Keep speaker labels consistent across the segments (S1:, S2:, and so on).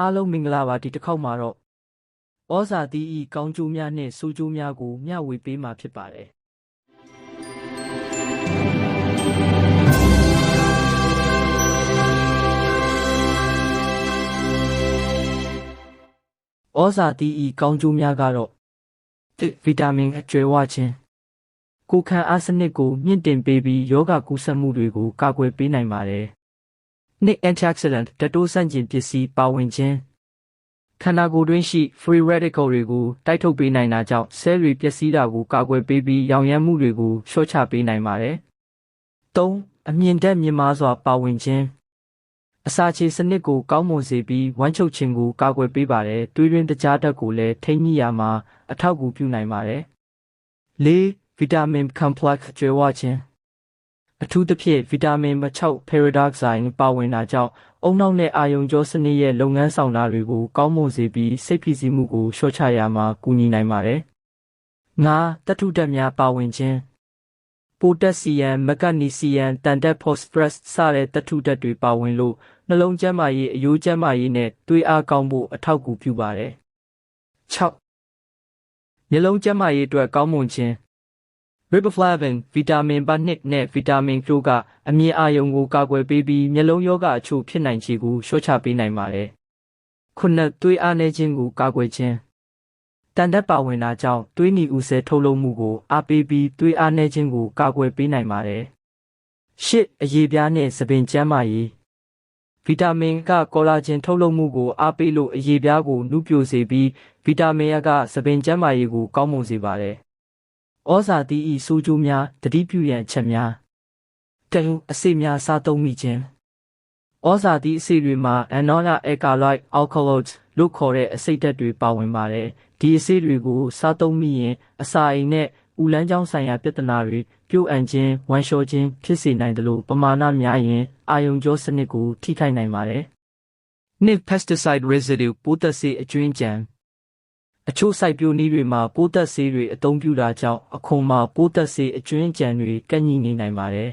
S1: အားလုံးမင်္ဂလာပါဒီတစ်ခေါက်မှာတော့ဩဇာတိဤကောင်းကျိုးများနှင့်ဆိုးကျိုးများကိုမျှဝေပေးမှာဖြစ်ပါတယ်ဩဇာတိဤကောင်းကျိုးများကတော့တစ်ဗီတာမင်အကျွဲဝခြင်းကိုယ်ခံအားစနစ်ကိုမြင့်တင်ပေးပြီးယောဂကူးစက်မှုတွေကိုကာကွယ်ပေးနိုင်ပါတယ် နှစ် antioxidant တတိုးဆန့်ကျင်ပစ္စည်းပါဝင်ခြင်းခန္ဓာကိုယ်တွင်းရှိ free radical တွေကိုတိုက်ထုတ်ပေးနိုင်တာကြောင့်ဆဲတွေပျက်စီးတာကိုကာကွယ်ပေးပြီးရောင်ရမ်းမှုတွေကိုလျှော့ချပေးနိုင်ပါတယ်၃အမြင့်တက်မြင့်မားစွာပါဝင်ခြင်းအစာချေစနစ်ကိုကောင်းမွန်စေပြီးဝမ်းချုပ်ခြင်းကိုကာကွယ်ပေးပါတယ်။တွေးရင်းတကြားဓာတ်ကိုလည်းထိန်းညှိရမှာအထောက်အကူပြုနိုင်ပါတယ်။၄ဗီတာမင် complex ကျွဲဝခြင်း အထူးသဖြင့်ဗီတာမင်6 peroxide ပါဝင်တာကြောင့်အုံနောက်နဲ့အာယုံကြောစနစ်ရဲ့လုပ်ငန်းဆောင်တာတွေကိုကောင်းမွန်စေပြီးစိတ်ဖိစီးမှုကိုလျှော့ချရမှာကူညီနိုင်ပါတယ်။၅တထုဓာတ်များပါဝင်ခြင်းပိုတက်ဆီယမ်မက်ဂနီဆီယမ်တန်တက်ဖော့စဖရပ်စတဲ့တထုဓာတ်တွေပါဝင်လို့နှလုံးကျန်းမာရေးအယိုးကျန်းမာရေးနဲ့သွေးအားကောင်းဖို့အထောက်အကူပြုပါတယ်။6မျက်လုံးကျန်းမာရေးအတွက်ကောင်းမွန်ခြင်း riboflavin ဗီတာမင်ပါ2နဲ့ဗီတာမင်ကျိုးကအမြင်အာရုံကိုကာကွယ်ပေးပြီးမျက်လုံးရောဂါအချို့ဖြစ်နိုင်ခြေကိုလျှော့ချပေးနိုင်ပါတယ်။ခုနှစ်သွေးအားနည်းခြင်းကိုကာကွယ်ခြင်းတန်တက်ပါဝင်တာကြောင့်သွေးနီဦးဆဲထုတ်လုပ်မှုကိုအားပေးပြီးသွေးအားနည်းခြင်းကိုကာကွယ်ပေးနိုင်ပါတယ်။ရှစ်အရေးပြားနဲ့သပင်ကျန်းမာရေးဗီတာမင်ကကောလာဂျင်ထုတ်လုပ်မှုကိုအားပေးလို့အရေးပြားကိုနုပြိုစေပြီးဗီတာမင်ကသပင်ကျန်းမာရေးကိုကောင်းမွန်စေပါတယ်။ ဩဇာတိဤဆိုးကျိုးများတတိပြုရန်အချက်များတန်အစိတ်များစားသုံးမိခြင်းဩဇာတိအစိတ်တွေမှာ anola alkaloid alkaloids လို့ခေါ်တဲ့အစိတ်ဓာတ်တွေပါဝင်ပါတယ်။ဒီအစိတ်တွေကိုစားသုံးမိရင်အစာအိမ်နဲ့ဥလန်းချောင်းဆိုင်ရာပြဿနာတွေပြုတ်အန်ခြင်းဝမ်းလျှောခြင်းဖြစ်စေနိုင်တယ်လို့ပမာဏများရင်အာယုံကြောစနစ်ကိုထိခိုက်နိုင်ပါတယ်။နှစ် pesticide residue ပိုးသက်ဆေးအကျွင်းကြံ အချို့စိုက်ပျိုးနည်းတွေမှာပိုးသက်ဆေးတွေအသုံးပြုတာကြောင့်အခွန်မှာပိုးသက်ဆေးအကျွင်းကြံတွေကန့်ညှိနေနိုင်ပါတယ်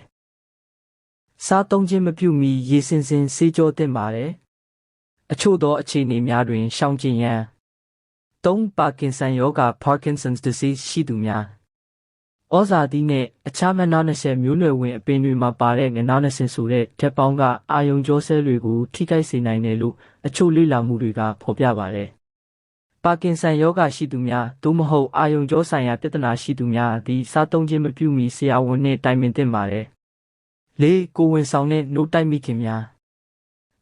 S1: ။စားသုံးခြင်းမပြုမီရေစင်စင်ဆေးကြောသင့်ပါတယ်။အချို့သောအခြေအနေများတွင်ရှောင်ကျဉ်ရန်၃ပါကင်ဆန်ရောဂါ Parkinson's disease ရှိသူများဩဇာတိနဲ့အခြားငနာ20မျိုးနွယ်ဝင်အပင်တွေမှာပါတဲ့ငနာ20ဆိုတဲ့ဓာတ်ပေါင်းကအာယုံကြောဆဲတွေကိုထိခိုက်စေနိုင်တယ်လို့အချို့လေ့လာမှုတွေကဖော်ပြပါတယ်။ ပါကင်ဆန်ရောဂါရှိသူများသို့မဟုတ်အာယုံကြောဆိုင်ရာပြဿနာရှိသူများသည်စားသုံးခြင်းမပြုမီဆရာဝန်နှင့်တိုင်ပင်သင့်ပါတယ်။၄ကိုဝင်ဆောင်တဲ့နှုတ်တိုက်မိခင်များ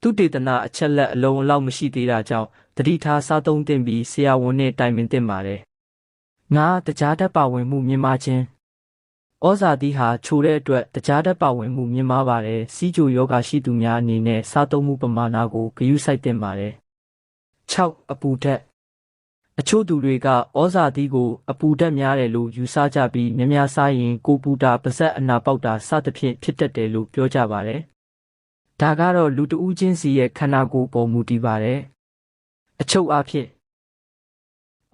S1: သူတေသနာအချက်လက်အလုံးအလောက်မရှိသေးတာကြောင့်တတိထားစားသုံးသင့်ပြီးဆရာဝန်နဲ့တိုင်ပင်သင့်ပါတယ်။ငါတကြားဓာတ်ပါဝင်မှုမြင်မာခြင်းဩဇာတိဟာချိုတဲ့အတွက်တကြားဓာတ်ပါဝင်မှုမြင်မာပါတယ်။စီးကြိုယောဂရှိသူများအနေနဲ့စားသုံးမှုပမာဏကိုဂရုစိုက်သင့်ပါတယ်။6အပူဓာတ် အချို့သူတွေကဩဇာတိကိုအပူဓာတ်များတယ်လို့ယူဆကြပြီးများများစားရင်ကိုပူတာပါဇက်အနာပေါက်တာစသဖြင့်ဖြစ်တတ်တယ်လို့ပြောကြပါတယ်။ဒါကတော့လူတဦးချင်းစီရဲ့ခန္ဓာကိုယ်ပေါ်မူတည်ပါတယ်။အချုပ်အားဖြင့်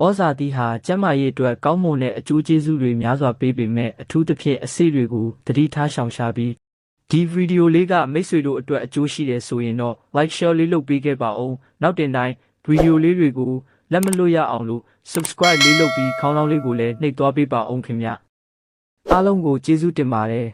S1: ဩဇာတိဟာကျန်းမာရေးအတွက်ကောင်းမွန်တဲ့အကျိုးကျေးဇူးတွေများစွာပေးပေမဲ့အထူးသဖြင့်အဆိပ်တွေကိုသတိထားရှောင်ရှားပြီးဒီဗီဒီယိုလေးကမိတ်ဆွေတို့အတွက်အကျိုးရှိတယ်ဆိုရင်တော့ like share လေးလုပ်ပေးခဲ့ပါဦးနောက်တင်တိုင်းဗီဒီယိုလေးတွေကို လက်မလွတ်ရအောင်လို့ subscribe လေးလုပ်ပြီးခေါင်းလောင်းလေးကိုလည်းနှိပ်သွားပေးပါအောင်ခင်ဗျအားလုံးကိုကျေးဇူးတင်ပါတယ်